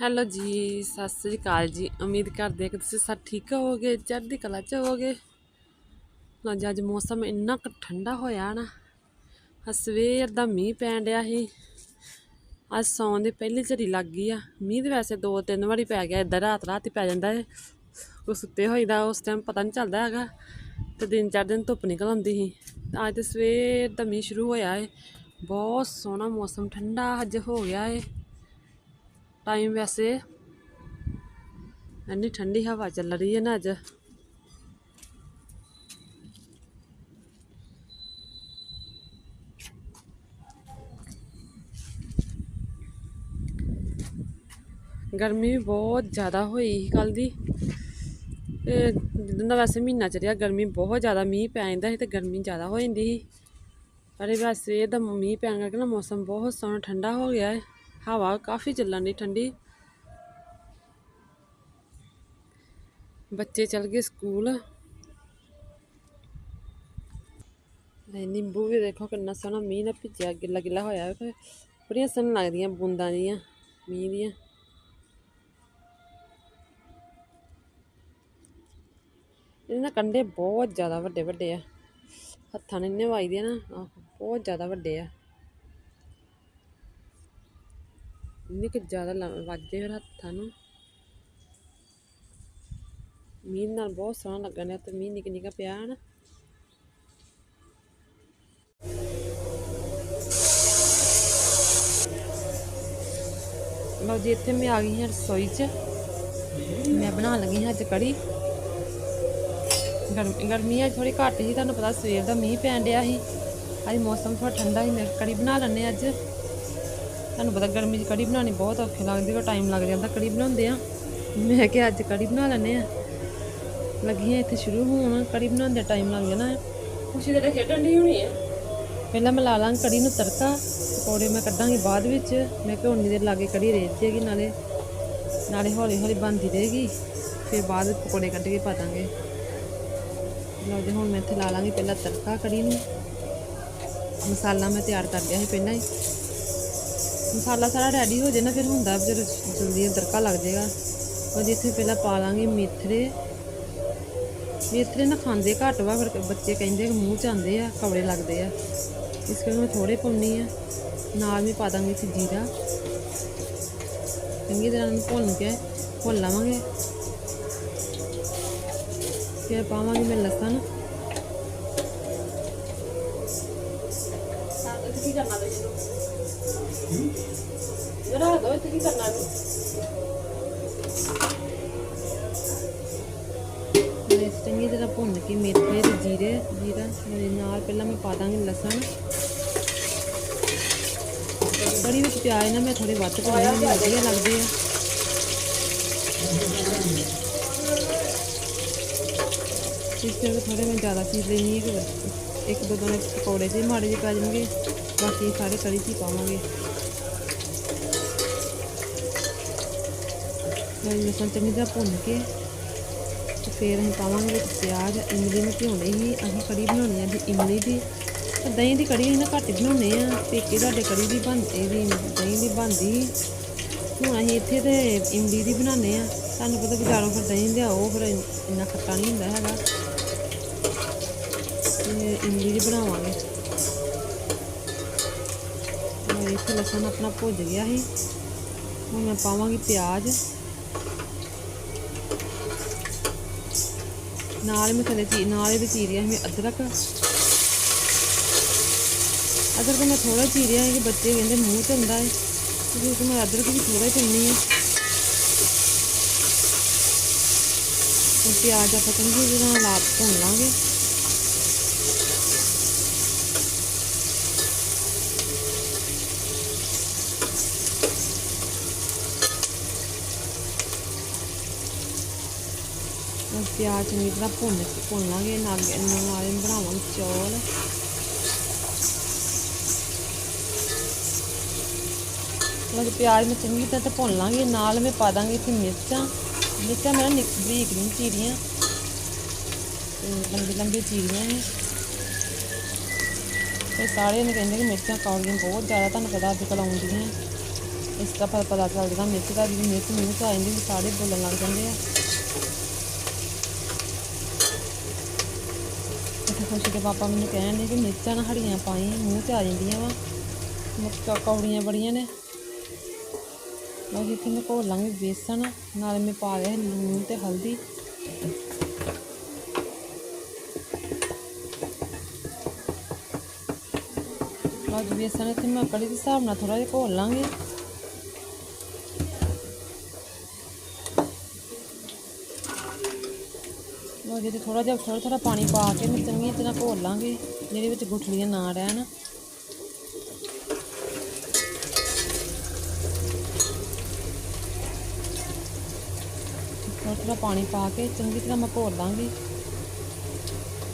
Hello ਜੀ, ਸਤਿ ਸ੍ਰੀ ਅਕਾਲ ਜੀ। ਉਮੀਦ ਕਰਦੇ ਹਾਂ ਕਿ ਤੁਸੀਂ ਸਭ ਠੀਕ ਹੋਵੋਗੇ, ਚੜ੍ਹਦੀ ਕਲਾ ਚ ਹੋਵੋਗੇ। ਲਓ ਜੀ, ਅੱਜ ਮੌਸਮ ਇੰਨਾ ਕੁ ਠੰਡਾ ਹੋਇਆ ਨਾ, ਅੱਜ ਸਵੇਰ ਦਾ ਮੀਂਹ ਪੈਣ ਡਿਆ ਸੀ। ਅੱਜ ਸੌਣ ਦੀ ਪਹਿਲੀ ਝੜੀ ਲੱਗ ਗਈ ਆ। ਮੀਂਹ ਤੇ ਵੈਸੇ ਦੋ ਤਿੰਨ ਵਾਰੀ ਪੈ ਗਿਆ ਇੱਧਰ ਰਾਤ ਰਾਤ ਹੀ ਪੈ ਜਾਂਦਾ ਹੈ ਕੋ ਸੁੱਤੇ ਹੋਈਦਾ ਉਸ ਟਾਈਮ ਪਤਾ ਨਹੀਂ ਚੱਲਦਾ ਹੈਗਾ। ਤੇ ਦਿਨ ਚਾਰ ਦਿਨ ਧੁੱਪ ਨਿਕਲ ਆਉਂਦੀ ਸੀ। ਅੱਜ ਤੇ ਸਵੇਰ ਦਾ ਮੀਂਹ ਸ਼ੁਰੂ ਹੋਇਆ ਹੈ ਬਹੁਤ ਸੋਹਣਾ ਮੌਸਮ, ਠੰਡਾ ਅੱਜ ਹੋ ਗਿਆ ਹੈ ਟਾਈਮ ਵੈਸੇ ਇੰਨੀ ਠੰਡੀ ਹਵਾ ਚੱਲ ਰਹੀ ਹੈ ਨਾ ਅੱਜ। ਗਰਮੀ ਵੀ ਬਹੁਤ ਜ਼ਿਆਦਾ ਹੋਈ ਸੀ ਕੱਲ ਦੀ। ਜਿੱਦਾਂ ਦਾ ਵੈਸੇ ਮਹੀਨਾ ਚੱਲਿਆ ਗਰਮੀ ਬਹੁਤ ਜ਼ਿਆਦਾ ਮੀਂਹ ਪੈ ਜਾਂਦਾ ਸੀ ਤੇ ਗਰਮੀ ਜ਼ਿਆਦਾ ਹੋ ਜਾਂਦੀ ਸੀ। ਪਰ ਇਹ ਵੈਸੇ ਇਹਦਾ ਮੀਂਹ ਪੈਣ ਕਰਕੇ ਨਾ ਮੌਸਮ ਬਹੁਤ ਸੋਹਣਾ ਠੰਡਾ ਹੋ ਗਿਆ ਹੈ। ਹਵਾ ਕਾਫੀ ਚੱਲਣ ਦੀ ਠੰਡੀ। ਬੱਚੇ ਚਲ ਗਏ ਸਕੂਲ। ਤੇ ਨਿੰਬੂ ਵੀ ਦੇਖੋ ਕਿੰਨਾ ਸੋਹਣਾ ਮੀਂਹ ਨਾਲ ਭਿੱਜਿਆ, ਗਿੱਲਾ ਗਿੱਲਾ ਹੋਇਆ ਹੈ ਬੜੀਆਂ ਸੋਹਣੀਆਂ ਲੱਗਦੀਆਂ ਬੂੰਦਾਂ ਦੀਆਂ ਮੀਂਹ ਦੀਆਂ। ਇਹਨਾਂ ਕੰਡੇ ਬਹੁਤ ਜ਼ਿਆਦਾ ਵੱਡੇ ਵੱਡੇ ਆ। ਹੱਥਾਂ ਨਾਲ ਇੰਨੇ ਵੱਜਦੇ ਨਾ ਬਹੁਤ ਜ਼ਿਆਦਾ ਵੱਡੇ ਆ। ਇੰਨੇ ਕਿ ਜ਼ਿਆਦਾ ਲ- ਵੱਜਦੇ ਫਿਰ ਹੱਥਾਂ ਨੂੰ। ਮੀਂਹ ਨਾਲ ਬਹੁਤ ਸੋਹਣਾ ਲੱਗਣ ਤੇ ਮੀਂਹ ਨਿੱਕਾ ਨਿੱਕਾ ਪਿਆ ਨਾ। ਲਓ ਜੀ, ਇੱਥੇ ਮੈਂ ਆ ਗਈ ਹਾਂ ਰਸੋਈ 'ਚ। ਮੈਂ ਬਣਾਉਣ ਲੱਗੀ ਹਾਂ ਅੱਜ ਕੜੀ। ਗਰਮੀ ਅੱਜ ਥੋੜੀ ਘੱਟ ਸੀ, ਤੁਹਾਨੂੰ ਪਤਾ ਸਵੇਰ ਦਾ ਮੀਂਹ ਪੈਣ ਡਿਆ ਸੀ। ਅੱਜ ਮੌਸਮ ਥੋੜਾ ਠੰਡਾ ਸੀ, ਮੈਂ ਕੜੀ ਬਣਾ ਲੈਂਦੇ ਅੱਜ। ਤੁਹਾਨੂੰ ਪਤਾ ਗਰਮੀ 'ਚ ਕੜੀ ਬਣਾਉਣੀ ਬਹੁਤ ਔਖੀ ਲੱਗਦੀ ਕੋ ਟਾਈਮ ਲੱਗ ਜਾਂਦਾ ਕੜੀ ਬਣਾਉਂਦੇ ਆ। ਮੈਂ ਕਿਹਾ ਅੱਜ ਕੜੀ ਬਣਾ ਲੈਂਦੇ ਆ। ਲੱਗੀਆਂ ਇੱਥੇ ਸ਼ੁਰੂ ਹੋਣ ਕੜੀ ਬਣਾਉਂਦੇ ਟਾਈਮ ਲੱਗ ਜਾਣਾ। ਹੈ ਖੁਸ਼ੀ ਤੇ ਖੇਡਣ ਦੀ ਹੋਣੀ ਹੈ ਪਹਿਲਾਂ ਮੈਂ ਲਾ ਲਾਂਗੀ ਕੜੀ ਨੂੰ ਤੜਕਾ ਪਕੌੜੇ ਮੈਂ ਕੱਢਾਂਗੀ ਬਾਅਦ ਵਿੱਚ। ਮੈਂ ਕਿਹਾ ਉਨੀ ਦੇਰ ਲਾਗੇ ਕੜੀ ਰੇਜ ਜੇਗੀ ਨਾਲੇ ਨਾਲੇ ਹੌਲੀ ਹੌਲੀ ਬਣਦੀ ਰਹੇਗੀ। ਫਿਰ ਬਾਅਦ ਵਿੱਚ ਪਕੌੜੇ ਕੱਢ ਕੇ ਪਾ ਦਾਂਗੇ। ਲਓ ਜੀ ਹੁਣ ਮੈਂ ਇੱਥੇ ਲਾ ਲਾਂਗੀ ਪਹਿਲਾਂ ਤੜਕਾ ਕੜੀ ਨੂੰ। ਮਸਾਲਾ ਮੈਂ ਤਿਆਰ ਕਰ ਲਿਆ ਸੀ ਪਹਿਲਾਂ ਹੀ। ਮਸਾਲਾ ਸਾਰਾ ਰੈਡੀ ਹੋ ਜੇ ਨਾ, ਫਿਰ ਹੁੰਦਾ ਫਿਰ ਜਦੋਂ ਜਲਦੀ ਤੜਕਾ ਲੱਗ ਜਾਏਗਾ। ਉਹ ਜਿੱਥੇ ਪਹਿਲਾਂ ਪਾ ਲਾਂਗੇ ਮੇਥਰੇ। ਮੇਥਰੇ ਨਾ ਖਾਂਦੇ ਘੱਟ ਵਾ, ਫਿਰ ਬੱਚੇ ਕਹਿੰਦੇ ਕਿ ਮੂੰਹ ਚ ਆਉਂਦੇ ਆ, ਕਵੜੇ ਲੱਗਦੇ ਆ। ਇਸ ਕਰਕੇ ਮੈਂ ਥੋੜੇ ਪਾਉਣੀ ਆ। ਨਾਲ ਵੀ ਪਾ ਦਾਂਗੇ ਇੱਥੇ ਜੀਰਾ। ਚੰਗੀ ਤਰ੍ਹਾਂ ਨੂੰ ਭੁੰਨ ਕੇ, ਭੁੰਨ ਲਵਾਂਗੇ। ਫਿਰ ਪਾਵਾਂਗੇ ਮੈਂ ਲਸਣ। ਦੋ ਇੱਥੇ ਕੀ ਕਰਨਾ ਮੈਂ ਚੰਗੀ ਤਰ੍ਹਾਂ ਭੁੰਨ ਕੇ ਮੇਥੇ ਤੇ ਜੀਰੇ ਜੀਰਾ ਮੇਰੇ ਨਾਲ ਪਹਿਲਾਂ ਮੈਂ ਪਾ ਦਾਂਗੀ ਲਸਣ ਕੜੀ ਵਿੱਚ ਪਿਆਜ਼ ਨਾ ਮੈਂ ਥੋੜੇ ਵੱਧ ਪਾਉਣੇ ਨੇ ਵਧੀਆ ਲੱਗਦੇ ਆ ਇਸ ਕਰਕੇ ਥੋੜੇ ਮੈਂ ਜ਼ਿਆਦਾ ਚੀਜ਼ ਲੈਣੀ ਹੈ ਕਿ ਇੱਕ ਦੋ ਦੋਨੇ ਪਕੌੜੇ ਜਿਹੇ ਮਾੜੇ ਜਿਹੇ ਪਾ ਜਾਣਗੇ ਬਾਕੀ ਸਾਰੇ ਕੜੀ 'ਚ ਹੀ ਪਾਵਾਂਗੇ ਮੈਂ ਲਸਣ ਚੰਗੀ ਤਰ੍ਹਾਂ ਭੁੰਨ ਕੇ ਤੇ ਫਿਰ ਅਸੀਂ ਪਾਵਾਂਗੇ ਵਿੱਚ ਪਿਆਜ਼, ਇਮਲੀ ਨੂੰ ਭਿਉਣੀ ਸੀ ਅਸੀਂ ਕੜੀ ਬਣਾਉਣੀ ਹੈ ਜੀ ਇਮਲੀ ਦੀ। ਤੇ ਦਹੀਂ ਦੀ ਕੜੀ ਅਸੀਂ ਨਾ ਘੱਟ ਹੀ ਬਣਾਉਂਦੇ ਆ। ਪੇਕੇ ਤੁਹਾਡੇ ਕੜੀ ਦੀ ਬਣਦੀ ਦੀ ਦਹੀਂ ਦੀ ਬਣਦੀ। ਹੁਣ ਅਸੀਂ ਇੱਥੇ ਤੇ ਇਮਲੀ ਦੀ ਬਣਾਉਂਦੇ ਆ। ਤੁਹਾਨੂੰ ਪਤਾ ਬਾਜ਼ਾਰੋਂ ਫਿਰ ਦਹੀਂ ਲਿਆਓ, ਫਿਰ ਇੰਨਾ ਖੱਟਾ ਨਹੀਂ ਹੁੰਦਾ ਹੈਗਾ। ਤੇ ਇਮਲੀ ਦੀ ਬਣਾਵਾਂਗੇ। ਇੱਥੇ ਲਸਣ ਆਪਣਾ ਭੁੱਜ ਗਿਆ ਸੀ। ਹੁਣ ਮੈਂ ਪਾਵਾਂਗੀ ਪਿਆਜ਼। ਨਾਲ ਮੈਂ ਥੱਲੇ ਚੀ ਨਾਲ ਇਹਦੇ ਚੀਰਿਆ ਸੀ ਮੈਂ ਅਦਰਕ ਅਦਰਕ ਮੈਂ ਥੋੜਾ ਚੀਰਿਆ ਹੈ ਕਿ ਬੱਚੇ ਕਹਿੰਦੇ ਮੂੰਹ ਤੇ ਹੁੰਦਾ ਹੈ ਇਸ ਕਰਕੇ ਮੈਂ ਅਦਰਕ ਵੀ ਥੋੜਾ ਹੀ ਪਾਉਂਦੀ ਹਾਂ ਹੁਣ ਪਿਆਜ਼ ਆਪਾਂ ਚੰਗੀ ਤਰ੍ਹਾਂ ਲਾ ਭੁੰਨ ਲਾਂਗੇ ਹੁਣ ਪਿਆਜ਼ ਚੰਗੀ ਤਰ੍ਹਾਂ ਭੁੰਨ ਕੇ ਭੁੰਨ ਲਾਂਗੇ ਨਾਲ ਨਾਲੇ ਬਣਾਵਾਂਗੇ ਚੌਲ ਮਤਲਬ ਪਿਆਜ਼ ਮੈਂ ਚੰਗੀ ਤਰ੍ਹਾਂ ਤੇ ਭੁੰਨ ਲਾਂਗੇ ਨਾਲ ਮੈਂ ਪਾ ਦਾਂਗੇ ਇੱਥੇ ਮਿਰਚਾਂ ਮਿਰਚਾਂ ਮੈਂ ਨਾ ਨਿੱਕ ਬਰੀਕ ਨਹੀਂ ਚੀਰੀਆਂ ਤੇ ਲੰਬੀ ਲੰਬੀ ਚੀਰੀਆਂ ਨੇ ਤੇ ਸਾਰੇ ਨੇ ਕਹਿੰਦੇ ਕਿ ਮਿਰਚਾਂ ਕੌੜੀਆਂ ਬਹੁਤ ਜ਼ਿਆਦਾ ਤੁਹਾਨੂੰ ਪਤਾ ਅੱਜ ਕੱਲ੍ਹ ਆਉਂਦੀਆਂ ਇਸ ਦਾ ਪਤਾ ਪਤਾ ਚੱਲ ਜਾਂਦਾ ਮਿਰਚ ਦਾ ਵੀ ਮਿਰਚ ਮੂੰਹ 'ਚ ਆ ਜਾਂਦੀ ਵੀ ਸਾਰੇ ਬੋਲਣ ਲੱਗ ਜਾਂਦੇ ਆ ਖੁਸ਼ੀ ਦੇ ਪਾਪਾ ਮੈਨੂੰ ਕਹਿਣ ਦੇ ਕਿ ਮਿਰਚਾਂ ਨਾ ਹੜੀਆਂ ਪਾਈ, ਮੂੰਹ 'ਚ ਆ ਜਾਂਦੀਆਂ ਵਾ। ਮੁੱਕਾ ਕੌੜੀਆਂ ਬੜੀਆਂ ਨੇ। ਲਓ ਜੀ ਇੱਥੇ ਮੈਂ ਘੋਲ ਲਾਂਗੀ ਬੇਸਣ, ਨਾਲ ਮੈਂ ਪਾ ਲਿਆ ਲੂਣ ਤੇ ਹਲਦੀ। ਅੱਜ ਬੇਸਣ ਇੱਥੇ ਮੈਂ ਕੜੀ ਦੇ ਹਿਸਾਬ ਨਾਲ ਥੋੜਾ ਜਿਹਾ ਘੋਲ ਲਾਂਗੀ। ਲਓ ਜੀ ਥੋੜਾ ਜਿਹਾ ਥੋੜਾ ਥੋੜਾ ਪਾਣੀ ਪਾ ਕੇ ਮੈਂ ਚੰਗੀ ਤਰ੍ਹਾਂ ਘੋਲ ਲਾਂਗੀ, ਜਿਹਦੇ ਵਿੱਚ ਗੁਠਲੀਆਂ ਨਾ ਰਹਿਣ। ਥੋੜਾ ਥੋੜਾ ਪਾਣੀ ਪਾ ਕੇ ਚੰਗੀ ਤਰ੍ਹਾਂ ਮੈਂ ਘੋਲ ਲਾਂਗੀ।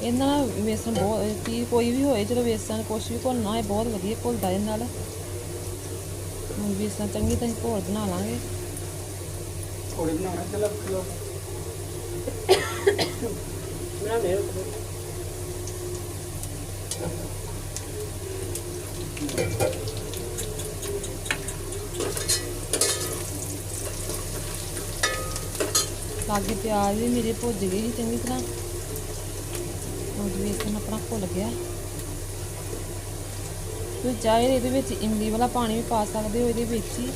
ਇਹਨਾਂ ਨਾਲ ਵੇਸਣ ਬਹੁਤ ਕੀ ਕੋਈ ਵੀ ਹੋਏ, ਜਦੋਂ ਵੇਸਣ ਕੁਛ ਵੀ ਘੋਲਣਾ ਹੋਏ, ਬਹੁਤ ਵਧੀਆ ਘੁਲਦਾ ਇਹਦੇ ਨਾਲ। ਵੇਸਣ ਚੰਗੀ ਤਰ੍ਹਾਂ ਘੋਲ ਬਣਾ ਲਾਂਗੇ। ਥੋੜੀ ਬਣਾਉਣਾ, ਚਲੋ ਕਿਲੋ ਬਣਾ ਲਾਗੇ ਪਿਆਜ਼ ਵੀ ਮੇਰੇ ਭੁੱਜ ਗਏ ਸੀ ਚੰਗੀ ਤਰ੍ਹਾਂ। ਹੁਣ ਵੇਸਣ ਆਪਣਾ ਭੁੱਲ ਗਿਆ। ਤੁਸੀਂ ਚਾਹੇ ਇਹਦੇ ਵਿੱਚ ਇਮਲੀ ਵਾਲਾ ਪਾਣੀ ਵੀ ਪਾ ਸਕਦੇ ਹੋ, ਇਹਦੇ ਵਿੱਚ ਹੀ।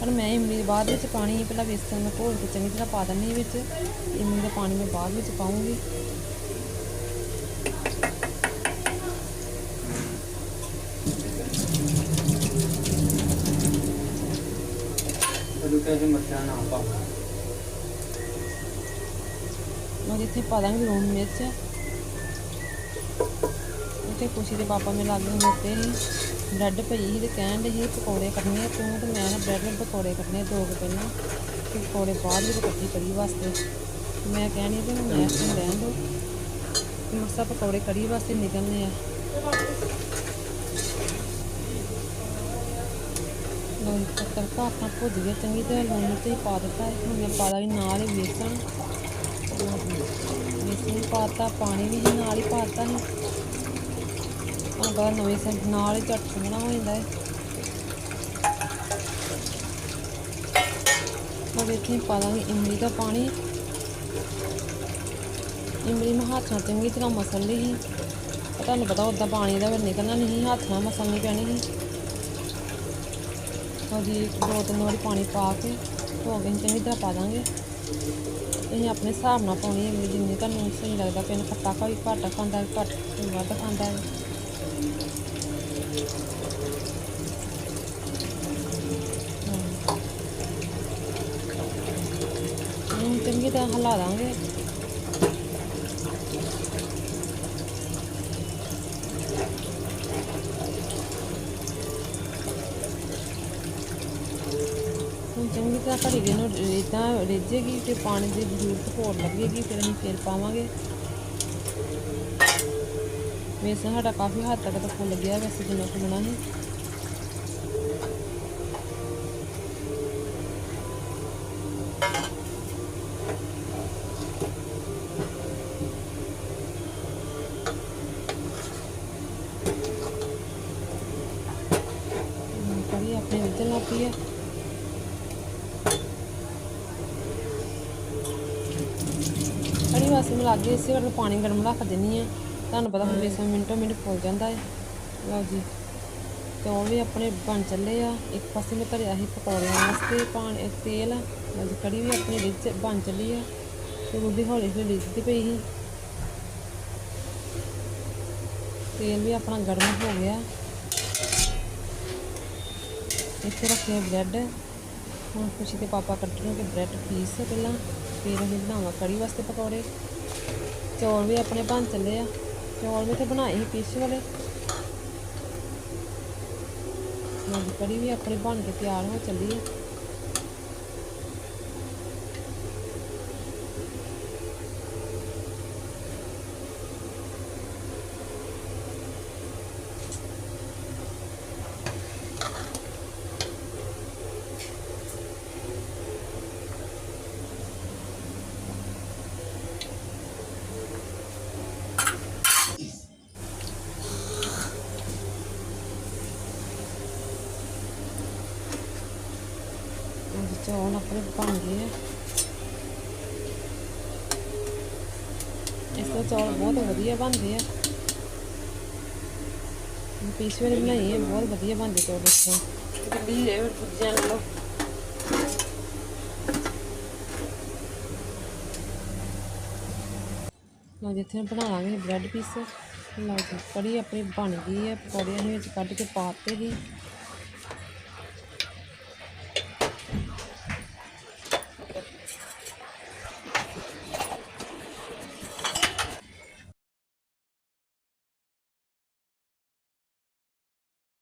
ਪਰ ਮੈਂ ਇਮਲੀ ਬਾਅਦ ਵਿੱਚ ਪਾਣੀ ਪਹਿਲਾਂ ਵੇਸਣ ਮੈਂ ਘੋਲ ਕੇ ਚੰਗੀ ਤਰ੍ਹਾਂ ਪਾ ਦਿੰਦੀ ਵਿੱਚ। ਇਮਲੀ ਦਾ ਪਾਣੀ ਮੈਂ ਬਾਅਦ ਵਿੱਚ ਪਾਉਂਗੀ ਉਹਨੂੰ ਕਹੇ ਮੱਛਾ ਨਾ ਪਾ। ਮੈਂ ਇੱਥੇ ਪਾ ਦਾਂਗੀ ਲੂਣ ਮਿਰਚ। ਉੱਥੇ ਖੁਸ਼ੀ ਦੇ ਪਾਪਾ ਮੇਰੇ ਲਾਗੇ ਹੁੰਦੇ ਸੀ ਬ੍ਰੈਡ ਪਈ ਸੀ ਤੇ ਕਹਿਣ ਦੇ ਸੀ ਪਕੌੜੇ ਕੱਢਣੇ ਤੂੰ ਤੇ ਮੈਂ ਨਾ ਬ੍ਰੈਡ ਨਾਲ ਪਕੌੜੇ ਕੱਢਣੇ ਦੋ ਕੁ ਪਹਿਲਾਂ। ਤੇ ਪਕੌੜੇ ਬਾਅਦ ਵਿੱਚ ਕੱਢੀ ਕੜੀ ਵਾਸਤੇ। ਤੇ ਮੈਂ ਕਹਿਣੀ ਤੇ ਮੈਂ ਇੱਥੇ ਰਹਿਣ ਦੋ। ਮਰਸਾ ਪਕੌੜੇ ਕੜੀ ਵਾਸਤੇ ਨਿਕਲਨੇ ਆ। ਲੋ ਤੜਕਾ ਆਪਣਾ ਭੁੱਜ ਗਿਆ ਚੰਗੀ ਤਰ੍ਹਾਂ ਲੂਣ ਮਿਰਚ ਹੀ ਪਾ ਦਿੱਤਾ। ਹੈ। ਹੁਣ ਮੈਂ ਪਾ ਦਾਂਗੀ ਨਾਲ ਹੀ ਵੇਸਣ। ਵੇਸਣ ਪਾਤਾ ਪਾਣੀ ਵੀ ਨਾਲ ਹੀ ਪਾਤਾ ਸੀ। ਤੁਹਾਨੂੰ ਨਵੇਂ ਸੇ ਨਾਲ ਹੀ ਝੱਟ ਸੋਹਣਾ ਹੋ ਜਾਂਦਾ ਹੈ ਮੈਂ ਇੱਥੇ ਪਾ ਦਾਂਗੀ ਇਮਲੀ ਦਾ ਪਾਣੀ। ਇਮਲੀ ਮੈਂ ਹੱਥ ਨਾਲ ਚੰਗੀ ਤਰ੍ਹਾਂ ਮਸਲ ਲਈ ਸੀ। ਤੁਹਾਨੂੰ ਪਤਾ ਉੱਦਾਂ ਪਾਣੀ ਦਾ ਫਿਰ ਨਿਕਲਣਾ ਨਹੀਂ ਹੱਥ ਨਾਲ ਮਸਲਣੀ ਪੈਣੀ ਸੀ। ਉਹਦੀ ਦੋ ਤਿੰਨ ਵਾਰੀ ਪਾਣੀ ਪਾ ਕੇ ਧੋ ਕੇ ਚੰਗੀ ਤਰ੍ਹਾਂ ਪਾ ਦਾਂਗੇ। ਇਹ ਆਪਣੇ ਹਿਸਾਬ ਨਾਲ ਪਾਉਣੀ ਹੈ ਜਿੰਨੀ ਤੁਹਾਨੂੰ ਸਹੀ ਲੱਗਦਾ ਪਿੰਨ ਖੱਟਾ ਕੋਈ ਘੱਟ ਖਾਂਦਾ, ਘੱਟ ਵੱਧ ਖਾਂਦਾ ਹੈ। ਇਹਨੂੰ ਚੰਗੀ ਤਰ੍ਹਾਂ ਹਿਲਾ ਦਾਂਗੇ। ਹੁਣ ਚੰਗੀ ਤਰ੍ਹਾਂ ਘੜੀ ਦੇ ਨੂੰ ਇਦਾਂ ਰਿੱਝੇਗੀ ਤੇ ਪਾਣੀ ਦੀ ਜ਼ਰੂਰਤ ਹੋਰ ਲੱਗੇਗੀ, ਫਿਰ ਅਸੀਂ ਫਿਰ ਪਾਵਾਂਗੇ। ਵੇਸਣ ਸਾਡਾ ਕਾਫੀ ਹੱਦ ਤੱਕ ਤਾਂ ਫੁੱਲ ਗਿਆ, ਵੈਸੇ ਜਿੰਨਾ ਫੁੱਲਣਾ ਸੀ ਹੁਣ ਕੜੀ ਆਪਣੇ ਵਿੱਚ ਲੱਗ ਪਈ ਹੈ ਕੜੀ ਵਾਸਤੇ ਮੈਂ ਲਾਗੇ ਇਸੇ ਕਰਕੇ ਪਾਣੀ ਗਰਮ ਰੱਖ ਦਿੰਨੀ ਆ। ਤੁਹਾਨੂੰ ਪਤਾ ਹੁਣ ਬੇਸਣ ਮਿੰਟੋ ਮਿੰਟ ਫੁੱਲ ਜਾਂਦਾ ਹੈ ਲਓ ਜੀ। ਚੌਲ ਵੀ ਆਪਣੇ ਬਣ ਚੱਲੇ ਆ। ਇੱਕ ਪਾਸੇ ਮੈਂ ਧਰਿਆ ਸੀ ਪਕੌੜਿਆਂ ਵਾਸਤੇ ਪਾਣੀ ਤੇਲ ਲਓ ਜੀ, ਕੜੀ ਵੀ ਆਪਣੀ ਰਿੱਝ ਬਣ ਚੱਲੀ ਆ। ਤੇ ਉਹਦੀ ਹੌਲੀ ਹੌਲੀ ਰਿੱਝਦੀ ਪਈ ਸੀ। ਤੇਲ ਵੀ ਆਪਣਾ ਗਰਮ ਹੋ ਗਿਆ। ਇੱਥੇ ਰੱਖਿਆ ਬ੍ਰੈਡ ਹੁਣ ਖੁਸ਼ੀ ਦੇ ਪਾਪਾ ਕੱਟਣਗੇ ਬ੍ਰੈਡ ਪੀਸ ਪਹਿਲਾਂ ਫਿਰ ਅਸੀਂ ਬਣਾਵਾਂ ਕੜੀ ਵਾਸਤੇ ਪਕੌੜੇ। ਚੌਲ ਵੀ ਆਪਣੇ ਬਣ ਚੱਲੇ ਆ। ਚੌਲ ਵੀ ਤੇ ਬਣਾਏ ਸੀ ਪੀਸ ਵਾਲੇ। ਲਓ ਕੜੀ ਵੀ ਆਪਣੀ ਬਣ ਕੇ ਤਿਆਰ ਹੋ ਚੱਲੀ ਹੈ ਹਾਂਜੀ ਚੌਲ ਆਪਣੇ ਬਣ ਗਏ ਇਸ ਤੋਂ ਚੌਲ ਬਹੁਤ ਵਧੀਆ ਬਣਦੇ ਆ। ਵਾਰੀ ਬਣਾਈ ਹੈ ਬਹੁਤ ਵਧੀਆ ਬਣਦੇ ਚੌਲ ਇਸ ਤੋਂ ਦਿੱਲੀ ਹੈ ਪੁੱਜਿਆ ਲੋ ਲਓ। ਜਿੱਥੇ ਹੁਣ ਬ੍ਰੈਡ ਪੀਸ ਲਓ ਜੀ ਕੜੀ ਆਪਣੀ ਬਣ ਗਈ ਹੈ ਪਕੌੜੇ ਅਸੀਂ ਵਿੱਚ ਕੱਢ ਕੇ ਪਾਤੇ ਸੀ।